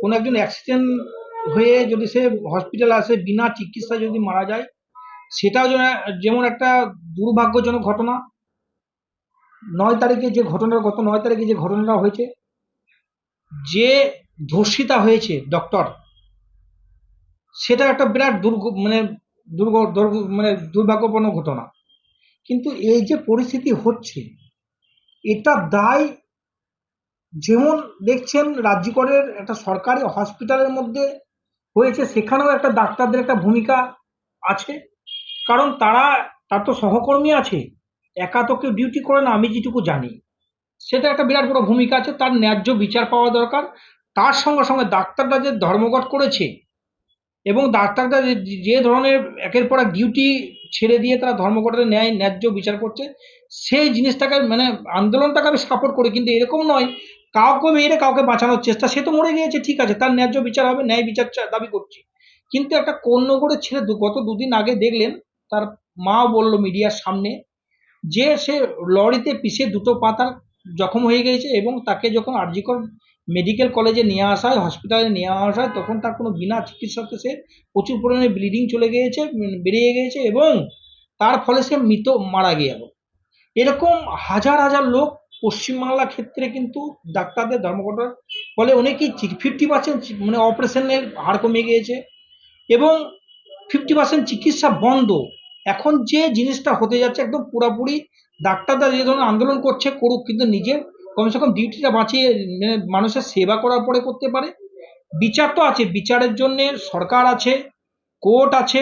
কোনো একজন অ্যাক্সিডেন্ট হয়ে যদি সে হসপিটালে আসে, বিনা চিকিৎসায় যদি মারা যায়, সেটাও যেমন একটা দুর্ভাগ্যজনক ঘটনা। নয় তারিখে যে ঘটনা, গত নয় তারিখে যে ঘটনাটা হয়েছে, যে ধর্ষিতা হয়েছে ডক্টর সেটা একটা বিরাট দুর্গ মানে দুর্গ- মানে দুর্ভাগ্যপূর্ণ ঘটনা। কিন্তু এই যে পরিস্থিতি হচ্ছে, এটা দায় যেমন দেখছেন রাজ্যকরের একটা সরকারি হসপিটালের মধ্যে হয়েছে, সেখানেও একটা ডাক্তারদের একটা ভূমিকা আছে। কারণ তারা, তার তো সহকর্মী আছে, একা তো কেউ ডিউটি করে না, আমি যেটুকু জানি। সেটা একটা বিরাট বড় ভূমিকা আছে, তার ন্যায্য বিচার পাওয়া দরকার। তার সঙ্গে সঙ্গে ডাক্তাররা যে ধর্মঘট করেছে, এবং ডাক্তাররা যে ধরনের একের পর এক ডিউটি ছেড়ে দিয়ে তারা ধর্মঘটের ন্যায় ন্যায্য বিচার করছে, সেই জিনিসটাকে মানে আন্দোলনটাকে আমি সাপোর্ট করি। কিন্তু এরকম নয় কাউকে মেরে কাউকে বাঁচানোর চেষ্টা, সে তো মরে গিয়েছে, ঠিক আছে, তার ন্যায্য বিচার হবে, ন্যায় বিচার দাবি করছি। কিন্তু একটা কন্যগড়ের ছেলে গত দুদিন আগে দেখলেন, তার মা বলল মিডিয়ার সামনে যে সে লরিতে পিষে দুটো পাতার জখম হয়ে গিয়েছে এবং তাকে যখন আরজিকর মেডিকেল কলেজে নিয়ে আসা হয় হসপিটালে নিয়ে আসা হয় তখন তার কোনো বিনা চিকিৎসাতে সে প্রচুর পরিমাণে ব্লিডিং চলে গিয়েছে বেরিয়ে গিয়েছে এবং তার ফলে সে মৃত মারা গেল। এরকম হাজার হাজার লোক পশ্চিমবাংলা ক্ষেত্রে কিন্তু ডাক্তারদের ধর্মঘটের ফলে অনেকেই ফিফটি পার্সেন্ট মানে অপারেশনের হার কমে গিয়েছে এবং ফিফটি পার্সেন্ট চিকিৎসা বন্ধ। এখন যে জিনিসটা হতে যাচ্ছে একদম পুরাপুরি ডাক্তাররা যে ধরনের আন্দোলন করছে, করুক, কিন্তু নিজের কমসে কম ডিউটিটা বাঁচিয়ে মানে মানুষের সেবা করার পরে করতে পারে। বিচার তো আছে, বিচারের জন্য সরকার আছে কোর্ট আছে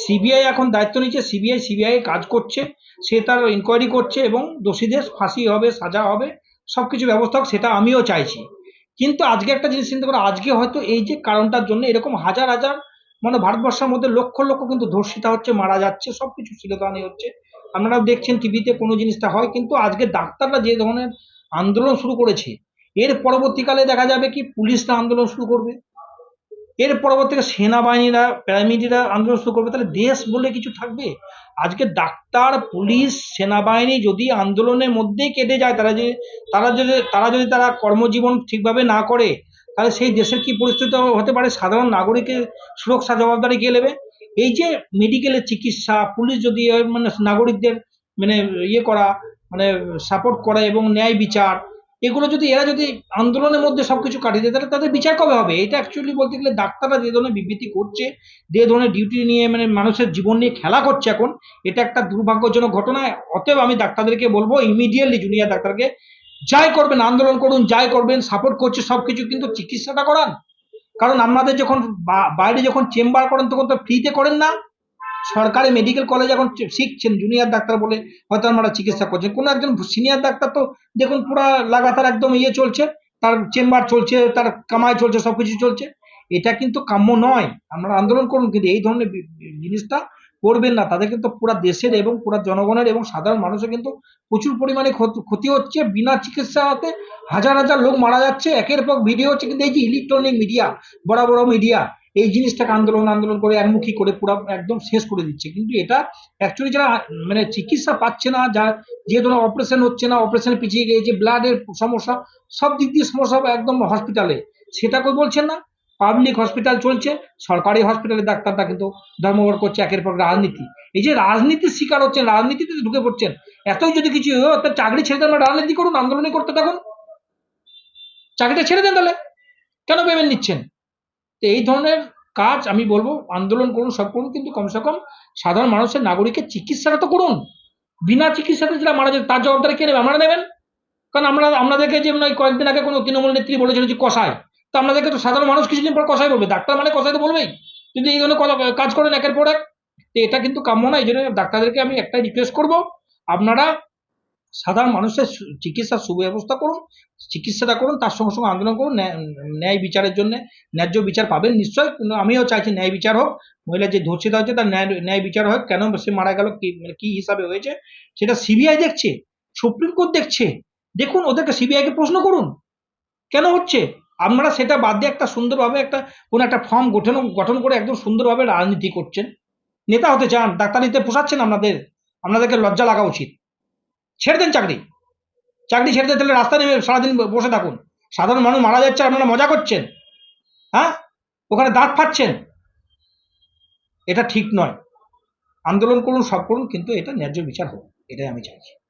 সিবিআই এখন দায়িত্ব নিচ্ছে সিবিআই সিবিআই কাজ করছে, সে তার ইনকোয়ারি করছে এবং দোষীদের ফাঁসি হবে, সাজা হবে সব কিছু ব্যবস্থা হোক, সেটা আমিও চাইছি। কিন্তু আজকে একটা জিনিস চিন্তা করো, আজকে হয়তো এই যে কারণটার জন্য এরকম হাজার হাজার মানে ভারতবর্ষের মধ্যে লক্ষ লক্ষ কিন্তু ধর্ষিতা হচ্ছে, মারা যাচ্ছে সব কিছু শিরোধানি হচ্ছে। আপনারা দেখছেন টিভিতে কোনো জিনিসটা হয়, কিন্তু আজকে ডাক্তাররা যে ধরনের আন্দোলন শুরু করেছে, এর পরবর্তীকালে দেখা যাবে কি পুলিশরা আন্দোলন শুরু করবে। এর পরবর্তীতে সেনাবাহিনীরা, প্যারামিলিটারিরা আন্দোলন শুরু করবে। তাহলে দেশ বলে কিছু থাকবে? আজকে ডাক্তার, পুলিশ, সেনাবাহিনী যদি আন্দোলনের মধ্যেই কেটে যায়, তারা যে তারা যদি তারা যদি তারা কর্মজীবন ঠিকভাবে না করে, তাহলে সেই দেশের কি পরিস্থিতি হতে পারে? সাধারণ নাগরিকের সুরক্ষা জবাবদারি কে নেবে? এই যে মেডিকেলের চিকিৎসা, পুলিশ যদি মানে নাগরিকদের মানে ইয়ে করা মানে সাপোর্ট করা এবং ন্যায় বিচার এগুলো যদি, এরা যদি আন্দোলনের মধ্যে সবকিছু কাটিয়ে দেয়, তাহলে তাদের বিচার কবে হবে? এটা অ্যাকচুয়ালি বলতে গেলে ডাক্তাররা যে ধরনের বিবৃতি করছে, যে ধরনের ডিউটি নিয়ে মানে মানুষের জীবন নিয়ে খেলা করছে এখন, এটা একটা দুর্ভাগ্যজনক ঘটনা। অতএব আমি ডাক্তারদেরকে বলব ইমিডিয়েটলি জুনিয়র ডাক্তারকে, যাই করবেন, আন্দোলন করুন, যাই করবেন সাপোর্ট করছে সব কিছু কিন্তু চিকিৎসাটা করান। কারণ আপনাদের যখন বাইরে যখন চেম্বার করেন, তখন তো ফ্রিতে করেন না। সরকারি মেডিকেল কলেজ এখন শিখছেন জুনিয়র ডাক্তার বলে হয়তো আমরা চিকিৎসা করছেন। কোনো একজন সিনিয়র ডাক্তার তো দেখুন পুরা লাগাতার একদম ইয়ে চলছে, তার চেম্বার চলছে, তার কামাই চলছে সবকিছু চলছে। এটা কিন্তু কাম্য নয়। আমরা আন্দোলন করুন, কিন্তু এই ধরনের জিনিসটা করবেন না। তাদের কিন্তু পুরা দেশের এবং পুরা জনগণের এবং সাধারণ মানুষের কিন্তু প্রচুর পরিমাণে ক্ষত- হচ্ছে। বিনা চিকিৎসা চিকিৎসাতে হাজার হাজার লোক মারা যাচ্ছে। একের পর ভিডিও হচ্ছে কিন্তু এই যে ইলেকট্রনিক মিডিয়া বড় বড় মিডিয়া এই জিনিসটাকে আন্দোলন আন্দোলন করে একমুখী করে পুরো একদম শেষ করে দিচ্ছে। কিন্তু এটা অ্যাকচুয়ালি যারা মানে চিকিৎসা পাচ্ছে না, যা, যে ধরনের অপারেশন হচ্ছে না অপারেশন পিছিয়ে গিয়েছে ব্লাডের সমস্যা, সব দিক দিয়ে সমস্যা একদম হসপিটালে সেটা কেউ বলছেন না পাবলিক হসপিটাল চলছে, সরকারি হসপিটালে ডাক্তাররা কিন্তু ধর্মঘট করছে, একের পর রাজনীতি। এই যে রাজনীতির শিকার হচ্ছেন, রাজনীতিতে ঢুকে পড়ছেন, এতই যদি কিছু তার চাকরি ছেড়ে দেন রাজনীতি করুন, আন্দোলনই করতে থাকুন। চাকরিটা ছেড়ে দেন তাহলে, কেন পেমেন্ট নিচ্ছেন? তো এই ধরনের কাজ আমি বলব, আন্দোলন করুন, সব করুন, কিন্তু কমসে কম সাধারণ মানুষের নাগরিকের চিকিৎসাটা তো করুন। বিনা চিকিৎসাতে যারা মারা যায় তার জবাবদারি কে নেবে? আমরা নেবেন? কারণ আমরা আপনাদেরকে যে মানে কয়েকদিন আগে কোনো তৃণমূল নেত্রী বলেছিল যে কষায়। তো আপনাদেরকে তো সাধারণ মানুষ কিছুদিন পর কষাই বলবে। ডাক্তার মানে কষাই তো বলবেই। যদি এই ধরনের কাজ করেন একের পর এক। এটা কিন্তু কাম্য না, এই জন্য ডাক্তারদেরকে আমি একটাই রিকোয়েস্ট করব, আপনারা সাধারণ মানুষের চিকিৎসার সুব্যবস্থা করুন, চিকিৎসাটা করুন, তার সঙ্গে সঙ্গে আন্দোলন করুন ন্যায়- বিচারের জন্য ন্যায্য বিচার পাবেন। নিশ্চয় আমিও চাইছি ন্যায় বিচার হোক, মহিলা যে ধর্ষিত হচ্ছে তার ন্যায় ন্যায় বিচার হোক, কেন সে মারা গেল, কি মানে কি হিসাবে হয়েছে, সেটা সিবিআই দেখছে, সুপ্রিম কোর্ট দেখছে। দেখুন, ওদেরকে সিবিআই কে প্রশ্ন করুন, কেন হচ্ছে? আপনারা সেটা বাদ দিয়ে একটা সুন্দরভাবে একটা, কোনো একটা ফর্ম গঠন গঠন করে একদম সুন্দরভাবে রাজনীতি করছেন। নেতা হতে চান ডাক্তারিতে পোষাচ্ছেন আপনাদের, আপনাদেরকে লজ্জা লাগা উচিত। ছেড়ে দেন চাকরি। চাকরি ছেড়ে দেন, তাহলে রাস্তা নেমে সারাদিন বসে থাকুন। সাধারণ মানুষ মারা যাচ্ছে, আপনারা মজা করছেন। হ্যাঁ? ওখানে দাঁত ফাটছেন। এটা ঠিক নয়। আন্দোলন করুন, সব করুন, কিন্তু এটা ন্যায্য বিচার হোক, এটাই আমি চাইছি।